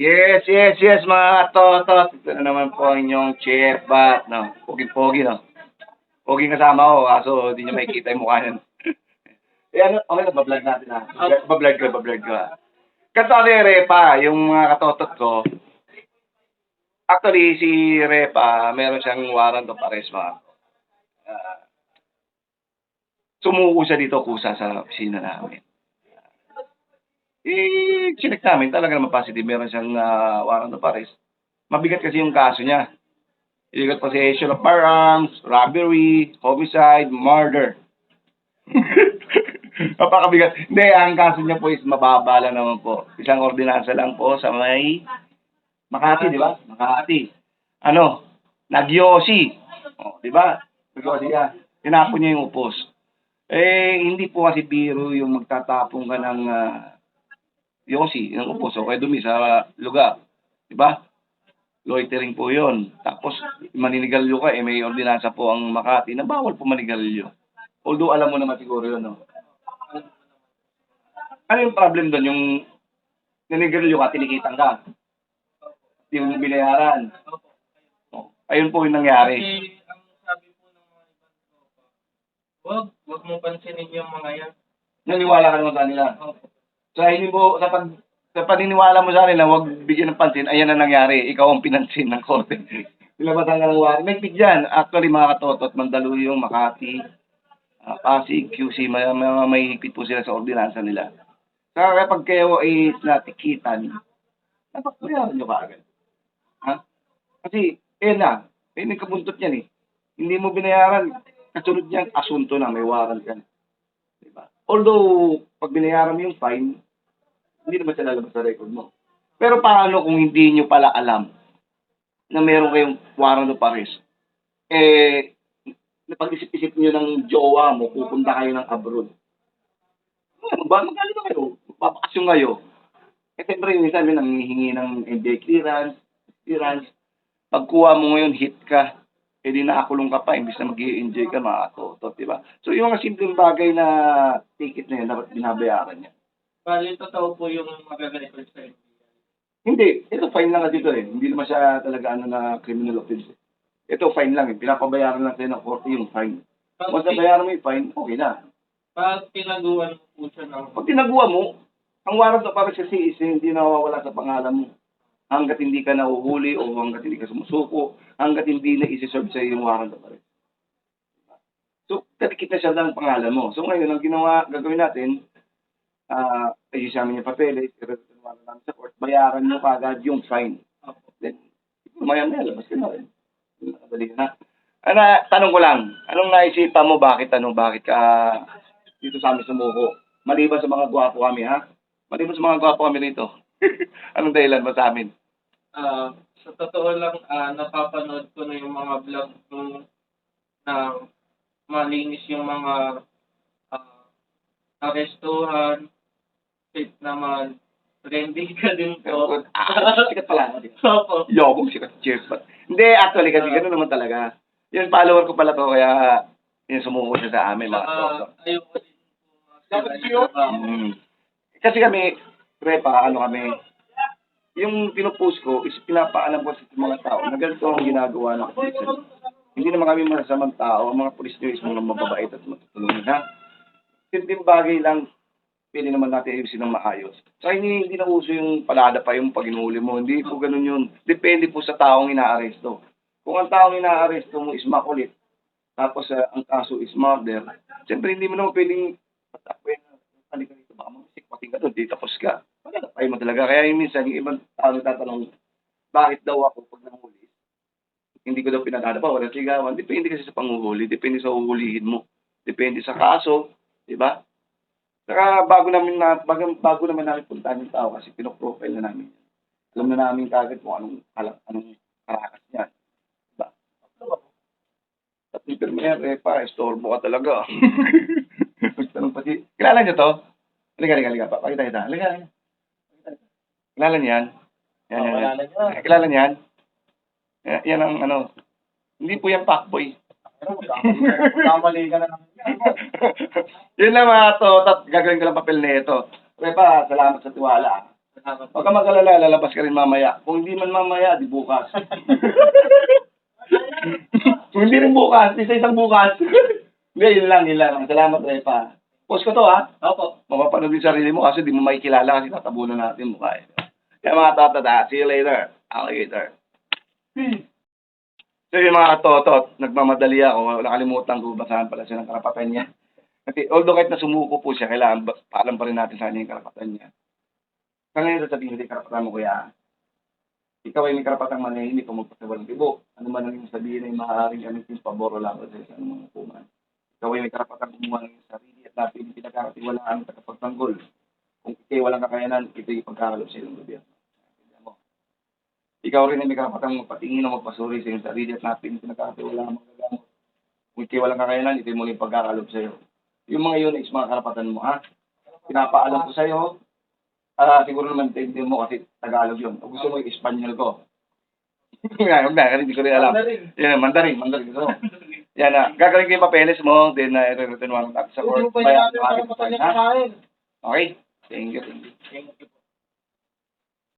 Yes, yes, yes, mga totot. Ito na naman po ang inyong chef bat, no? Pogi-pogi, no? Pogi kasama ko, kaso hindi nyo makikita yung mukha niyan. eh, ano, okay na, bablog natin, ha? Bablog ko, bablog ko, ha? Kasi Repa, yung mga katotot ko, actually, si Repa, meron siyang warrant of arrest, mga Ah, sumuko siya dito kusa sa opisina namin. Eh, chinek namin, talaga naman positive, meron siyang uh, warrant of arrest. Mabigat kasi yung kaso niya. Illegal possession of firearms, robbery, homicide, murder. Napakabigat. Hindi, ang kaso niya po is mababa lang naman po. Isang ordinansa lang po sa may Makati, di ba? Makati. Ano? Nagyosi. O, di ba? Nagyosi ka. Tinapon niya yung upos. Eh, hindi po kasi biro yung magtatapong ka ng ah, yosi, ng upos, o kaya dumi sa lugar. Di ba? Loitering po yon. Tapos, maninigalyo ka, eh, may ordinansa po ang Makati na bawal po manigalyo. Although, alam mo naman siguro yun, no? Ano yung problem doon? Yung nanigalyo ka, tinikitan ka. Hindi mo binayaran. Ayun po yung nangyari. Kasi ang sabi po ng mga ibang tropa, wag, wag mo pansinin yung mga yan. Naniwala ka naman sa kanila. Opo. Hindi mo, sa pag, sa paniniwala mo sa kanila, huwag bigyan ng pansin, ayan na nangyari, ikaw ang pinansin ng korte. Nilabatan ka ng wari. May pig dyan. Actually, mga katotot, Mandaluyong, Makati, uh, Pasig, QC, may, may, may higpit po sila sa ordinansa nila. Kaya kapag kayo ay natikitan, dapat bayaran nyo kaagad. Ha? Kasi, eh na, eh nagkabuntot yan eh. Hindi mo binayaran, kasunod niyan, asunto na, may warrant ka na. Diba? Although, pag binayaran mo yung fine, hindi naman siya lalabas sa record mo. Pero paano kung hindi nyo pala alam na meron kayong warrant of arrest? Eh, napag-isip-isip nyo ng jowa mo, pupunta kayo ng abroad. Ano ba? Magaling na kayo. Papakasyon kayo. Eh, siyempre, isa, may nanghihingi ng NJ clearance, clearance. Pagkuha mo ngayon, hit ka. Eh, di nakakulong ka pa, imbis na mag enjoy ka, makatotot, di ba? So, yung mga simpleng bagay na ticket na yun, dapat binabayaran niya. Bali, totoo po yung magagalikod sa. Hindi, ito fine lang dito eh. Hindi naman siya talaga ano na criminal offense. Ito fine lang eh. Pinapabayaran lang tayo ng korte yung fine. Pag, Once nabayaran mo yung fine, okay na. pag tinaguan mo po siya ng Pag tinaguan mo, ang warrant of arrest kasi is hindi nawawala sa pangalan mo. Hanggat hindi ka nahuhuli o hanggat hindi ka sumusuko, hanggat hindi na isi-serve sa yung warrant of arrest. So, talikit na siya ng pangalan mo. So, ngayon, ang ginawa, gagawin natin, ah, uh, ayusin namin yung papeles, i-return namin sa court, bayaran mo kagad yung fine. Then, maya maya, labas ka na rin. Dali na. Ano, tanong ko lang, anong naisipan mo, bakit, ano, bakit ka dito sa amin sumuko? Maliban sa mga gwapo kami, ha? Maliban sa mga gwapo kami rito. anong dahilan mo sa amin? Ah, sa totoo lang, ah, napapanood ko na yung mga vlog nung na malinis yung mga ah, arestuhan, safe naman, trendy ka din po. Ah, sikat pala. Opo. Yoko, sikat. Cheers. But, hindi, actually, kasi gano'n naman talaga. Yung follower ko pala to, kaya yung sumuko siya sa amin, mga toto. ayoko din po. Dapat yun. Mm. Kasi kami, Repa, ano kami, yung pinupost ko is pinapaalam ko sa mga tao na ganito ang ginagawa ng pulisan. Hindi naman kami masasamang tao, ang mga pulis nyo is mga mababait at matutulungan, ha? Simpleng bagay lang, pwede naman natin ayusin ng maayos. So, hindi, hindi na uso yung palada pa yung pag mo. Hindi po ganun yun. Depende po sa taong inaaresto. Kung ang taong inaaresto mo is makulit, tapos ah, ang kaso is murder, siyempre hindi mo naman pwedeng patakwen na halika dito, baka mamasik, pati ka doon, di tapos ka. Pagkakapay mo talaga. Kaya yung minsan, yung ibang tao nagtatanong, bakit daw ako pag nanghuli? Hindi ko daw pinaghanap, wala sigawan. Depende kasi sa panguhuli, depende sa uhulihin mo. Depende sa kaso, di ba? Saka bago namin na bago, bago naman namin puntahan yung tao kasi pinoprofile na namin. Alam na namin kagad kung anong alam, anong karakas niya. Diba? At ni Premier, eh, pa, estorbo ka talaga. Magtanong pati, kilala niyo to? Halika, halika, halika. Pakita kita. Halika, halika. Kilala niyan? Yan, yan, yan. Kilala niya. Kilala niyan? Yan, yan ang ano. Hindi po yan fuckboy. Kamali ka na naman. Yun lang mga to, tat, gagawin ko lang papel na ito. Repa, salamat sa tiwala. Huwag ka mag-alala, lalabas ka rin mamaya. Kung hindi man mamaya, di bukas. Kung hindi rin bukas, isa isang bukas. Hindi, yun lang, yun lang. Salamat, Repa. Post ko to, ha? Opo. Mapapanood yung sarili mo kasi di mo makikilala kasi tatabunan natin mukha eh. Kaya mga tatata, see you later. Alligator. So yung mga katotot, nagmamadali ako, nakalimutan ko basahan pala siya ng karapatan niya. Kasi although kahit na sumuko po siya, kailangan paalam pa rin natin sa kanya yung karapatan niya. Sa ngayon sasabihin, hindi karapatan mo kuya. Ikaw ay may karapatang manahimik kung magpasiwalang tibo. Ano man ang sabihin ay maaaring gamitin pabor o laban sa isang mga hukuman. Ikaw ay may karapatang kumuha ng sarili at natin pinagkakatiwalaan at tagapagtanggol. Kung ikay walang kakayanan, ito'y ipagkakalap sa iyong gobyerno. Ikaw rin ay may karapatang magpatingin o magpasuri sa iyong sarili at natin pinagkakatiwalaan magagamot. Kung ikay walang kakayanan, ito'y muling pagkakalap sa iyo. Yung mga yun is mga karapatan mo, ha? Pinapaalam ko sa iyo, Ah, siguro naman hindi mo kasi Tagalog yun. O gusto mo yung Espanyol ko. Huwag na, hindi ko rin alam. Yan, Mandarin, Mandarin mo. Yan na, gagawin ko yung papeles mo, then uh, i-return mo natin sa court. Hindi mo pa Kaya, yung karapatan niya ha? kakain. Okay? Thank you. Thank you.